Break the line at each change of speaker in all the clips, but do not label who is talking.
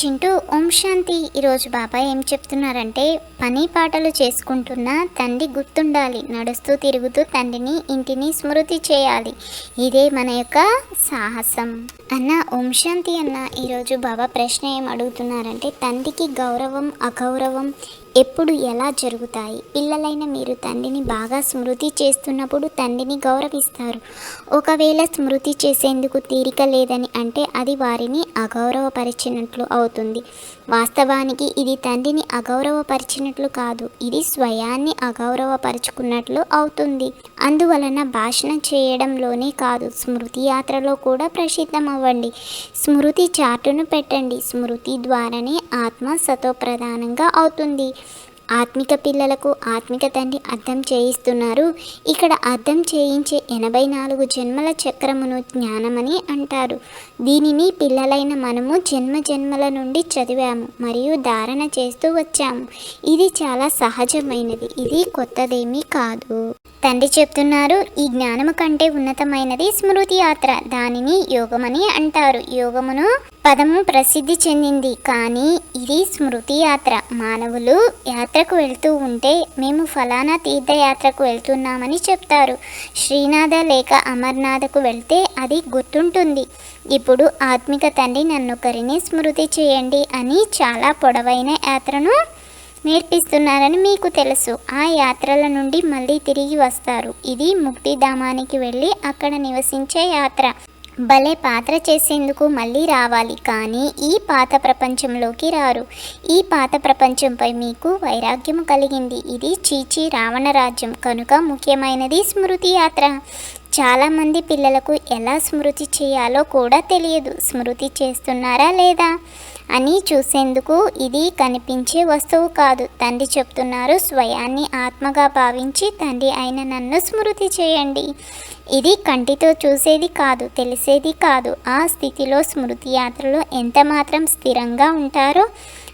చింటూ ఓం శాంతి. ఈరోజు బాబాయ్ ఏం చెప్తున్నారంటే పని పాటలు చేసుకుంటున్న తండ్రి గుర్తుండాలి. నడుస్తూ తిరుగుతూ తండ్రిని ఇంటిని స్మృతి చేయాలి. ఇదే మన యొక్క సాహసం. అన్న ఓం శాంతి అన్న ఈరోజు బాబా ప్రశ్న ఏం అడుగుతున్నారంటే తండ్రికి గౌరవం అగౌరవం ఎప్పుడు ఎలా జరుగుతాయి? పిల్లలైన మీరు తండ్రిని బాగా స్మృతి చేస్తున్నప్పుడు తండ్రిని గౌరవిస్తారు. ఒకవేళ స్మృతి చేసేందుకు తీరిక లేదని అంటే అది వారిని అగౌరవపరిచినట్లు అవుతుంది. వాస్తవానికి ఇది తండ్రిని అగౌరవపరిచినట్లు కాదు ఇది స్వయాన్ని అగౌరవపరుచుకున్నట్లు అవుతుంది. అందువలన భాషణ చేయడంలోనే కాదు స్మృతి యాత్రలో కూడా ప్రసిద్ధం అవ్వండి స్మృతి చాటును పెట్టండి స్మృతి ద్వారానే ఆత్మ సతోప్రధానంగా అవుతుంది. ఆత్మిక పిల్లలకు ఆత్మిక తండ్రి అర్థం చేయిస్తున్నారు. ఇక్కడ అర్థం చేయించే ఎనభై నాలుగు జన్మల చక్రమును జ్ఞానమని అంటారు. దీనిని పిల్లలైన మనము జన్మ జన్మల నుండి చదివాము మరియు ధారణ చేస్తూ వచ్చాము. ఇది చాలా సహజమైనది. ఇది కొత్తదేమీ కాదు. తండ్రి చెప్తున్నారు ఈ జ్ఞానము కంటే ఉన్నతమైనది స్మృతి యాత్ర. దానిని యోగమని అంటారు. యోగమును పదము ప్రసిద్ధి చెందింది. కానీ ఇది స్మృతి యాత్ర. మానవులు యాత్రకు వెళ్తూ ఉంటే మేము ఫలానా తీర్థయాత్రకు వెళ్తున్నామని చెప్తారు. శ్రీనాథ లేక అమర్నాథకు వెళ్తే అది గుర్తుంటుంది. ఇప్పుడు ఆత్మిక తండ్రి నన్నొకరిని స్మృతి చేయండి అని చాలా పొడవైన యాత్రను నేర్పిస్తున్నారని మీకు తెలుసు. ఆ యాత్రల నుండి మళ్ళీ తిరిగి వస్తారు. ఇది ముక్తిధామానికి వెళ్ళి అక్కడ నివసించే యాత్ర. భలే పాత్ర చేసేందుకు మళ్ళీ రావాలి. కానీ ఈ పాత ప్రపంచంలోకి రారు. ఈ పాత ప్రపంచంపై మీకు వైరాగ్యం కలిగింది. ఇది చీచి రావణ రాజ్యం. కనుక ముఖ్యమైనది స్మృతి యాత్ర. చాలామంది పిల్లలకు ఎలా స్మృతి చేయాలో కూడా తెలియదు. స్మృతి చేస్తున్నారా లేదా అని చూసేందుకు ఇది కనిపించే వస్తువు కాదు. తండ్రి చెప్తున్నారు స్వయాన్ని ఆత్మగా భావించి తండ్రి అయిన నన్ను స్మృతి చేయండి. ఇది కంటితో చూసేది కాదు తెలిసేది కాదు. ఆ స్థితిలో స్మృతి యాత్రలో ఎంత మాత్రం స్థిరంగా ఉంటారో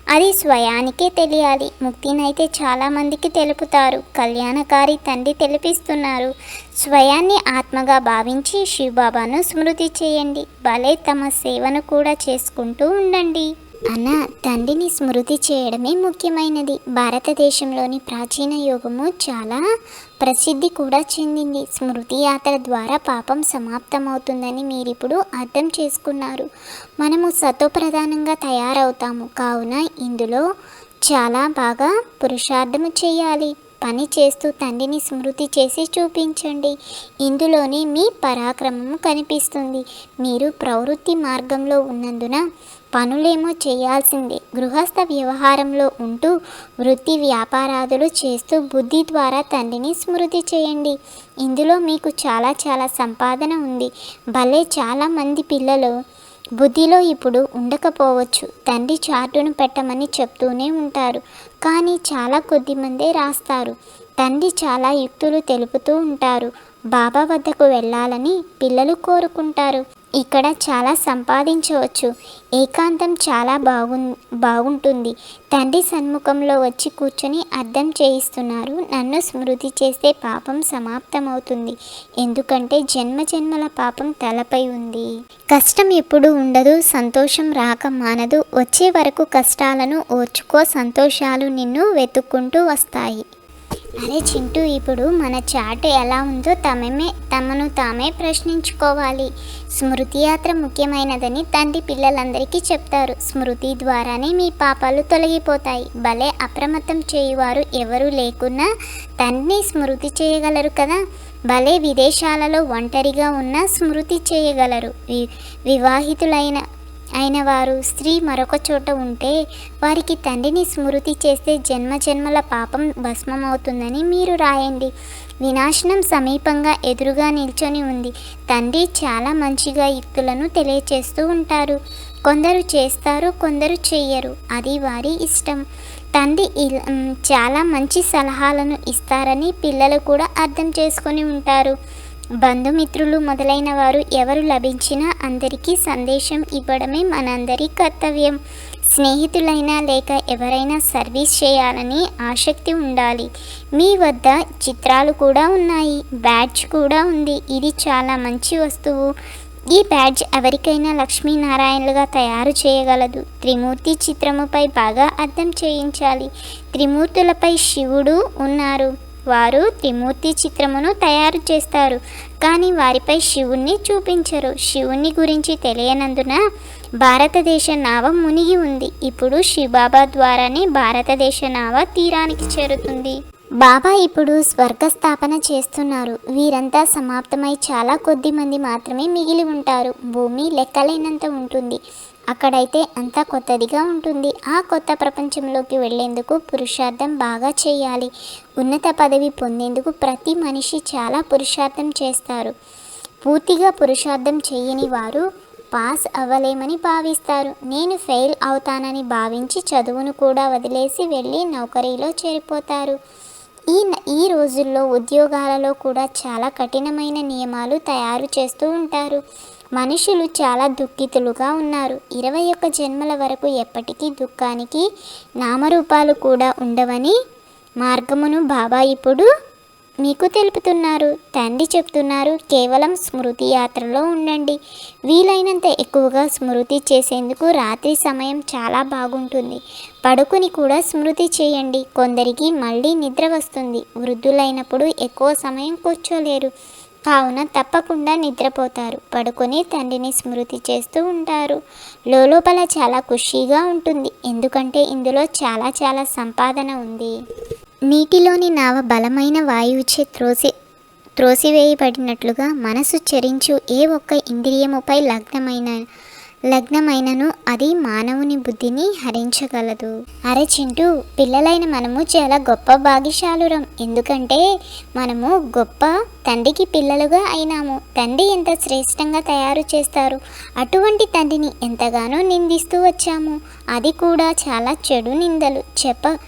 అది స్వయానికే తెలియాలి. ముక్తినైతే చాలామందికి తెలుపుతారు. కళ్యాణకారి తండ్రి తెలిపిస్తున్నారు. స్వయాన్ని ఆత్మగా భావించి శివబాబాను స్మృతి చేయండి. భలే తమ సేవను కూడా చేసుకుంటూ ఉండండి. అన్న తండ్రిని స్మృతి చేయడమే ముఖ్యమైనది. భారతదేశంలోని ప్రాచీన యుగము చాలా ప్రసిద్ధి కూడా చెందింది. స్మృతి యాత్ర ద్వారా పాపం సమాప్తమవుతుందని మీరిప్పుడు అర్థం చేసుకున్నారు. మనము సత్వప్రధానంగా తయారవుతాము. కావున ఇందులో చాలా బాగా పురుషార్థము చేయాలి. పని చేస్తూ తండ్రిని స్మృతి చేసి చూపించండి. ఇందులోనే మీ పరాక్రమము కనిపిస్తుంది. మీరు ప్రవృత్తి మార్గంలో ఉన్నందున పనులేమో చేయాల్సిందే. గృహస్థ వ్యవహారంలో ఉంటూ వృత్తి వ్యాపారాదులు చేస్తూ బుద్ధి ద్వారా తండ్రిని స్మృతి చేయండి. ఇందులో మీకు చాలా చాలా సంపాదన ఉంది. భలే చాలామంది పిల్లలు బుద్ధిలో ఇప్పుడు ఉండకపోవచ్చు. తండ్రి చాటును పెట్టమని చెప్తూనే ఉంటారు. కానీ చాలా కొద్ది మందే రాస్తారు. తండ్రి చాలా యుక్తులు తెలుపుతూ ఉంటారు. బాబా వద్దకు వెళ్ళాలని పిల్లలు కోరుకుంటారు. ఇక్కడ చాలా సంపాదించవచ్చు. ఏకాంతం చాలా బాగు బాగుంటుంది. తండ్రి సన్ముఖంలో వచ్చి కూర్చొని అర్థం చేయిస్తున్నారు. నన్ను స్మృతి చేస్తే పాపం సమాప్తమవుతుంది. ఎందుకంటే జన్మ జన్మల పాపం తలపై ఉంది. కష్టం ఎప్పుడు ఉండదు సంతోషం రాక మానదు. వచ్చే వరకు కష్టాలను ఓర్చుకో సంతోషాలు నిన్ను వెతుక్కుంటూ వస్తాయి. అరే చింటూ ఇప్పుడు మన చాట్ ఎలా ఉందో తమమే తమను తామే ప్రశ్నించుకోవాలి. స్మృతి యాత్ర ముఖ్యమైనదని తండ్రి పిల్లలందరికీ చెప్తారు. స్మృతి ద్వారానే మీ పాపాలు తొలగిపోతాయి. భలే అప్రమత్తం చేయువారు ఎవరు లేకున్నా తండ్రిని స్మృతి చేయగలరు కదా? భలే విదేశాలలో ఒంటరిగా ఉన్న స్మృతి చేయగలరు. వి వివాహితులైన అయిన వారు స్త్రీ మరొక చోట ఉంటే వారికి తండ్రిని స్మృతి చేస్తే జన్మ జన్మల పాపం భస్మమవుతుందని మీరు రాయండి. వినాశనం సమీపంగా ఎదురుగా నిల్చొని ఉంది. తండ్రి చాలా మంచిగా యుక్తులను తెలియచేస్తూ ఉంటారు. కొందరు చేస్తారు కొందరు చెయ్యరు. అది వారి ఇష్టం. తండ్రి చాలా మంచి సలహాలను ఇస్తారని పిల్లలు కూడా అర్థం చేసుకొని ఉంటారు. బంధుమిత్రులు మొదలైన వారు ఎవరు లభించినా అందరికీ సందేశం ఇవ్వడమే మనందరి కర్తవ్యం. స్నేహితులైనా లేక ఎవరైనా సర్వీస్ చేయాలని ఆసక్తి ఉండాలి. మీ వద్ద చిత్రాలు కూడా ఉన్నాయి. బ్యాడ్జ్ కూడా ఉంది. ఇది చాలా మంచి వస్తువు. ఈ బ్యాడ్జ్ ఎవరికైనా లక్ష్మీనారాయణలుగా తయారు చేయగలదు. త్రిమూర్తి చిత్రముపై బాగా అర్థం చేయించాలి. త్రిమూర్తులపై శివుడు ఉన్నారు. వారు త్రిమూర్తి చిత్రమును తయారు చేస్తారు. కానీ వారిపై శివుణ్ణి చూపించరు. శివుణ్ణి గురించి తెలియనందున భారతదేశ నావ మునిగి ఉంది. ఇప్పుడు శివబాబా ద్వారానే భారతదేశ నావ తీరానికి చేరుతుంది. బాబా ఇప్పుడు స్వర్గస్థాపన చేస్తున్నారు. వీరంతా సమాప్తమై చాలా కొద్ది మంది మాత్రమే మిగిలి ఉంటారు. భూమి లెక్కలేనంత ఉంటుంది. అక్కడైతే అంతా కొత్తదిగా ఉంటుంది. ఆ కొత్త ప్రపంచంలోకి వెళ్ళేందుకు పురుషార్థం బాగా చేయాలి. ఉన్నత పదవి పొందేందుకు ప్రతి మనిషి చాలా పురుషార్థం చేస్తారు. పూర్తిగా పురుషార్థం చేయని వారు పాస్ అవ్వలేమని భావిస్తారు. నేను ఫెయిల్ అవుతానని భావించి చదువును కూడా వదిలేసి వెళ్ళి నౌకరీలో చేరిపోతారు. ఈ ఈ రోజుల్లో ఉద్యోగాలలో కూడా చాలా కఠినమైన నియమాలు తయారు చేస్తూ ఉంటారు. మనుషులు చాలా దుఃఖితులుగా ఉన్నారు. ఇరవై ఒక్క జన్మల వరకు ఎప్పటికీ దుఃఖానికి నామరూపాలు కూడా ఉండవని మార్గమును బాబా ఇప్పుడు మీకు తెలుపుతున్నారు. తండ్రి చెప్తున్నారు కేవలం స్మృతి యాత్రలో ఉండండి. వీలైనంత ఎక్కువగా స్మృతి చేసేందుకు రాత్రి సమయం చాలా బాగుంటుంది. పడుకుని కూడా స్మృతి చేయండి. కొందరికి మళ్ళీ నిద్ర వస్తుంది. వృద్ధులైనప్పుడు ఎక్కువ సమయం కూర్చోలేరు. కావున తప్పకుండా నిద్రపోతారు. పడుకొని తండ్రిని స్మృతి చేస్తూ ఉంటారు. లోపల చాలా ఖుషీగా ఉంటుంది. ఎందుకంటే ఇందులో చాలా చాలా సంపాదన ఉంది. నీటిలోని నావ బలమైన వాయువుచే త్రోసి త్రోసివేయబడినట్లుగా మనసు చరించు ఏ ఒక్క ఇంద్రియముపై లగ్నమైన లగ్నమైనను అది మానవుని బుద్ధిని హరించగలదు. అరే చింటూ పిల్లలైన మనము చాలా గొప్ప భాగ్యశాలురం. ఎందుకంటే మనము గొప్ప తండ్రికి పిల్లలుగా అయినాము. తండ్రి ఎంత శ్రేష్టంగా తయారు చేస్తారు. అటువంటి తండ్రిని ఎంతగానో నిందిస్తూ వచ్చాము. అది కూడా చాలా చెడు నిందలు. చెప్ప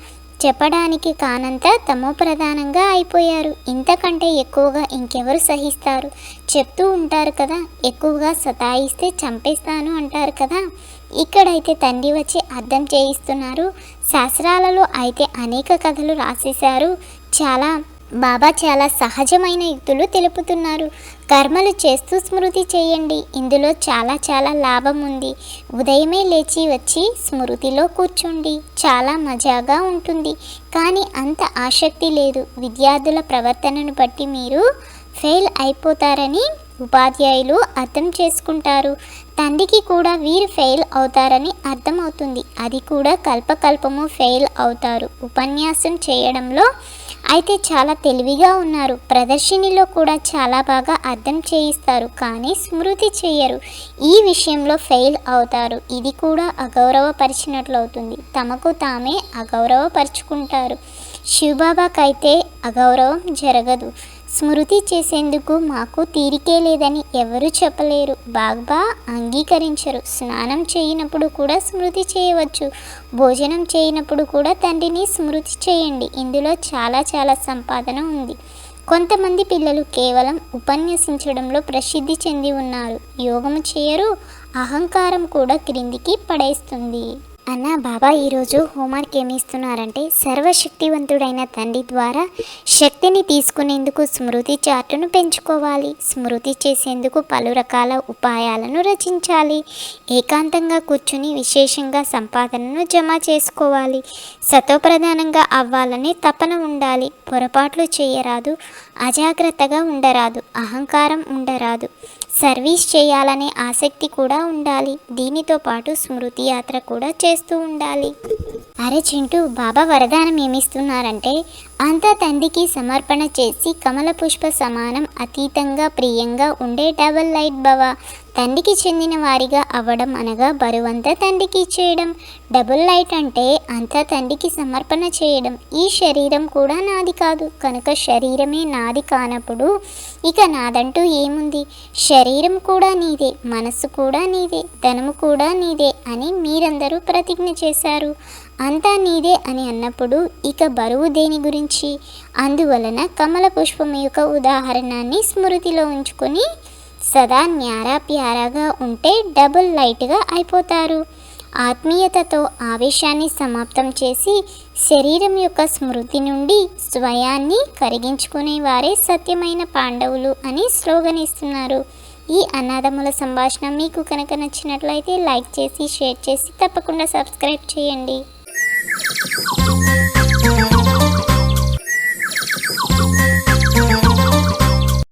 చెప్పడానికి కానంత తమో ప్రధానంగా అయిపోయారు. ఇంతకంటే ఎక్కువగా ఇంకెవరు సహిస్తారు? చెప్తూ ఉంటారు కదా ఎక్కువగా సతాయిస్తే చంపేస్తాను అంటారు కదా. ఇక్కడైతే తండ్రి వచ్చి అర్థం చేయిస్తున్నారు. శాస్త్రాలలో అయితే అనేక కథలు రాసేశారు. చాలా బాబా చాలా సహజమైన యుక్తులు తెలుపుతున్నారు. కర్మలు చేస్తూ స్మృతి చేయండి. ఇందులో చాలా చాలా లాభం ఉంది. ఉదయమే లేచి వచ్చి స్మృతిలో కూర్చోండి. చాలా మజాగా ఉంటుంది. కానీ అంత ఆసక్తి లేదు. విద్యార్థుల ప్రవర్తనను బట్టి మీరు ఫెయిల్ అయిపోతారని ఉపాధ్యాయులు అర్థం చేసుకుంటారు. తండ్రికి కూడా వీరు ఫెయిల్ అవుతారని అర్థమవుతుంది. అది కూడా కల్పకల్పము ఫెయిల్ అవుతారు. ఉపన్యాసం చేయడంలో అయితే చాలా తెలివిగా ఉన్నారు. ప్రదర్శినిలో కూడా చాలా బాగా అర్థం చేయిస్తారు. కానీ స్మృతి చేయరు. ఈ విషయంలో ఫెయిల్ అవుతారు. ఇది కూడా అగౌరవపరిచినట్లు అవుతుంది తమకు తామే అగౌరవపరుచుకుంటారు. శివబాబాకైతే అగౌరవం జరగదు. స్మృతి చేసేందుకు మాకు తీరికే లేదని ఎవరు చెప్పలేరు. బాగ్బా అంగీకరించరు. స్నానం చేయనప్పుడు కూడా స్మృతి చేయవచ్చు. భోజనం చేయనప్పుడు కూడా తండ్రిని స్మృతి చేయండి. ఇందులో చాలా చాలా సంపాదన ఉంది. కొంతమంది పిల్లలు కేవలం ఉపన్యసించడంలో ప్రసిద్ధి చెంది ఉన్నారు. యోగము చేయరు. అహంకారం కూడా క్రిందికి పడేస్తుంది. అన్న బాబా ఈరోజు హోంవర్క్ ఏమి ఇస్తున్నారంటే సర్వశక్తివంతుడైన తండ్రి ద్వారా శక్తిని తీసుకునేందుకు స్మృతి చార్టును పెంచుకోవాలి. స్మృతి చేసేందుకు పలు రకాల ఉపాయాలను రచించాలి. ఏకాంతంగా కూర్చుని విశేషంగా సంపాదనను జమ చేసుకోవాలి. సతోప్రధానంగా అవ్వాలనే తపన ఉండాలి. పొరపాట్లు చేయరాదు. అజాగ్రత్తగా ఉండరాదు. అహంకారం ఉండరాదు. సర్వీస్ చేయాలనే ఆసక్తి కూడా ఉండాలి. దీనితో పాటు స్మృతి యాత్ర కూడా చేస్తూ ఉండాలి. అరే చింటూ బాబా వరదానం ఏమిస్తున్నారంటే అంతా తండ్రికి సమర్పణ చేసి కమల పుష్ప సమానం అతీతంగా ప్రియంగా ఉండే డబల్ లైట్ భవ తండ్రికి చెందిన వారిగా అవ్వడం అనగా బరువంతా తండ్రికి చేయడం. డబుల్ లైట్ అంటే అంతా తండ్రికి సమర్పణ చేయడం. ఈ శరీరం కూడా నాది కాదు. కనుక శరీరమే నాది కానప్పుడు ఇక నాదంటూ ఏముంది? శరీరం కూడా నీదే మనస్సు కూడా నీదే ధనము కూడా నీదే అని మీరందరూ ప్రతిజ్ఞ చేశారు. అంతా నీదే అని అన్నప్పుడు ఇక బరువు దేని గురించి? గురించి అందువలన కమల పుష్పం యొక్క ఉదాహరణాన్ని స్మృతిలో ఉంచుకొని సదా న్యారా ప్యారాగా ఉంటే డబుల్ లైట్గా అయిపోతారు. ఆత్మీయతతో ఆవేశాన్ని సమాప్తం చేసి శరీరం యొక్క స్మృతి నుండి స్వయాన్ని కరిగించుకునే వారే సత్యమైన పాండవులు అని స్లోగన్ ఇస్తున్నారు ఈ అనాథముల సంభాషణ మీకు కనుక నచ్చినట్లయితే లైక్ చేసి షేర్ చేసి తప్పకుండా సబ్స్క్రైబ్ చేయండి.